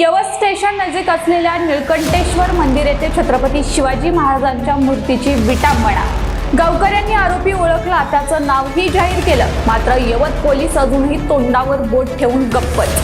यवत station नजीक असलेल्या निळकंठेश्वर मंदिर येथे छत्रपती शिवाजी महाराजांच्या मूर्तीची विटांबणा. गावकऱ्यांनी आरोपी ओळखला त्याचं नावही जाहीर केलं. मात्र यवत पोलीस अजूनही तोंडावर बोट ठेवून गप्पच.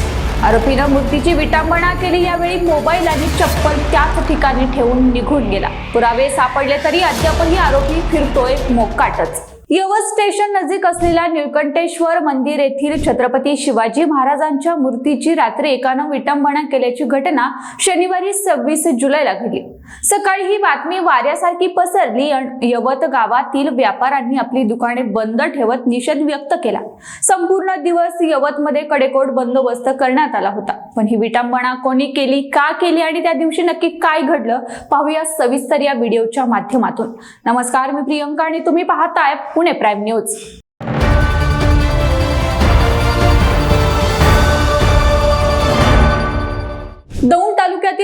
आरोपीनं मूर्तीची विटांबणा केली यावेळी मोबाईल आणि चप्पल त्याच ठिकाणी ठेवून निघून गेला. पुरावे सापडले तरी अद्यापही आरोपी फिरतोय मोकाटच. यवत स्टेशन नजीक असलेल्या निळकंठेश्वर मंदिर येथील छत्रपती शिवाजी महाराजांच्या मूर्तीची रात्री एकानं विटंबना केल्याची घटना शनिवारी सव्वीस जुलैला घडली. सकाळी ही बातमी वाऱ्यासारखी पसरली यवत गावातील व्यापाऱ्यांनी आपली दुकाने बंद ठेवत निषेध व्यक्त केला. संपूर्ण दिवस यवतमध्ये कडेकोट बंदोबस्त करण्यात आला होता. पण ही विटंबना कोणी केली का केली आणि त्या दिवशी नक्की काय घडलं पाहूया सविस्तर या व्हिडिओच्या माध्यमातून. नमस्कार मी प्रियंका आणि तुम्ही पाहताय पुणे प्राईम न्यूज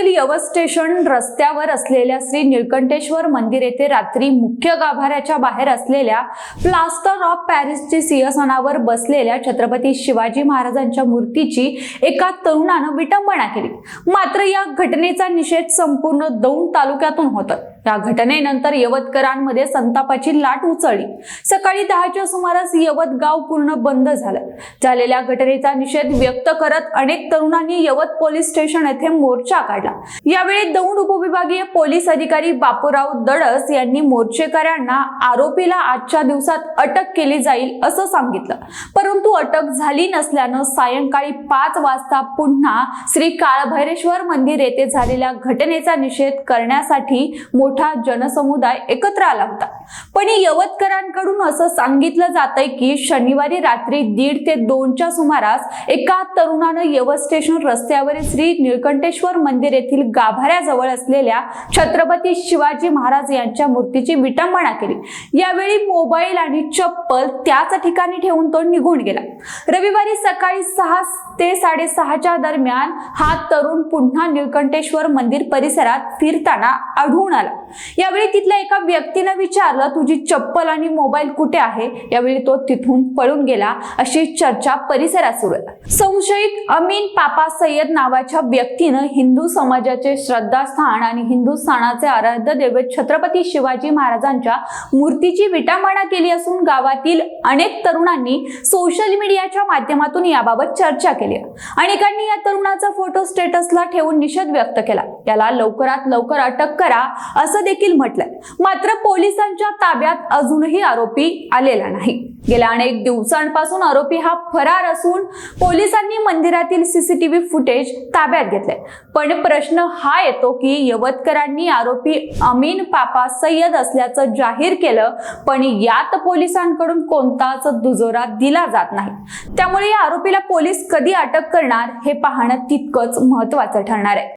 पुण्यातील यवत स्टेशन रस्त्यावर असलेल्या श्री निळकंठेश्वर मंदिर येथे रात्री मुख्य गाभाऱ्याच्या बाहेर असलेल्या प्लास्टर ऑफ पॅरिसच्या सिंहासनावर बसलेल्या छत्रपती शिवाजी महाराजांच्या मूर्तीची एका तरुणानं विटंबना केली. मात्र या घटनेचा निषेध संपूर्ण दौंड तालुक्यातून होत या घटनेनंतर यवतकरांमध्ये संतापाची लाट उसळली सकाळी दहाच्या सुमारास यवत गाव पूर्ण बंद झालं. झालेल्या घटनेचा निषेध व्यक्त करत अनेक तरुणांनी यवत पोलीस स्टेशन येथे मोर्चा काढला. यावेळी दौंड उपविभागीय पोलीस अधिकारी बापूराव दडस यांनी मोर्चेकऱ्यांना आरोपीला आजच्या दिवसात अटक केली जाईल असं सांगितलं. परंतु अटक झाली नसल्यानं सायंकाळी पाच वाजता पुन्हा श्री काळभैरेश्वर मंदिर येथे झालेल्या घटनेचा निषेध करण्यासाठी मोठा जनसमुदाय एकत्र आला होता. पण यवतकरांकडून असं सांगितलं जातंय की शनिवारी रात्री दीड ते दोनच्या सुमारास एका तरुणानं यवत स्टेशन रस्त्यावरील श्री निळकंठेश्वर मंदिर येथील गाभाऱ्याजवळ असलेल्या छत्रपती शिवाजी महाराज यांच्या मूर्तीची विटंबना केली. यावेळी मोबाईल आणि चप्पल त्याच ठिकाणी ठेवून तो निघून गेला. रविवारी सकाळी सहा ते साडेसहाच्या दरम्यान हा तरुण पुन्हा निळकंठेश्वर मंदिर परिसरात फिरताना आढळून आला. यावेळी तिथल्या एका व्यक्तीनं विचारलं तुझी चप्पल आणि मोबाईल कुठे आहे? यावेळी तो तिथून पळून गेला. अशी चर्चा परिसरात सुरू आहे. संशयित अमीन पापा सय्यद नावाच्या व्यक्तीनं हिंदू समाजाचे श्रद्धास्थान आणि हिंदुस्थानाचे आराध्य दैवत छत्रपती शिवाजी महाराजांच्या मूर्तीची विटांबना केली असून गावातील अनेक तरुणांनी सोशल मीडियाच्या माध्यमातून याबाबत चर्चा केली. अनेकांनी या तरुणाचा फोटो स्टेटसला ठेवून निषेध व्यक्त केला. याला लवकरात लवकर अटक करा असं देखील म्हटलंय. मात्र पोलिसांच्या ताब्यात अजूनही आरोपी आलेला नाही. गेल्या अनेक दिवसांपासून आरोपी हा फरार असून पोलिसांनी मंदिरातील सीसीटीव्ही फुटेज ताब्यात घेतलंय. पण प्रश्न हा येतो की यवतकरांनी आरोपी अमीन पापा सय्यद असल्याचं जाहीर केलं पण यात पोलिसांकडून कोणताच दुजोरा दिला जात नाही. त्यामुळे या आरोपीला पोलीस कधी अटक करणार हे पाहणं तितकंच महत्वाचं ठरणार आहे.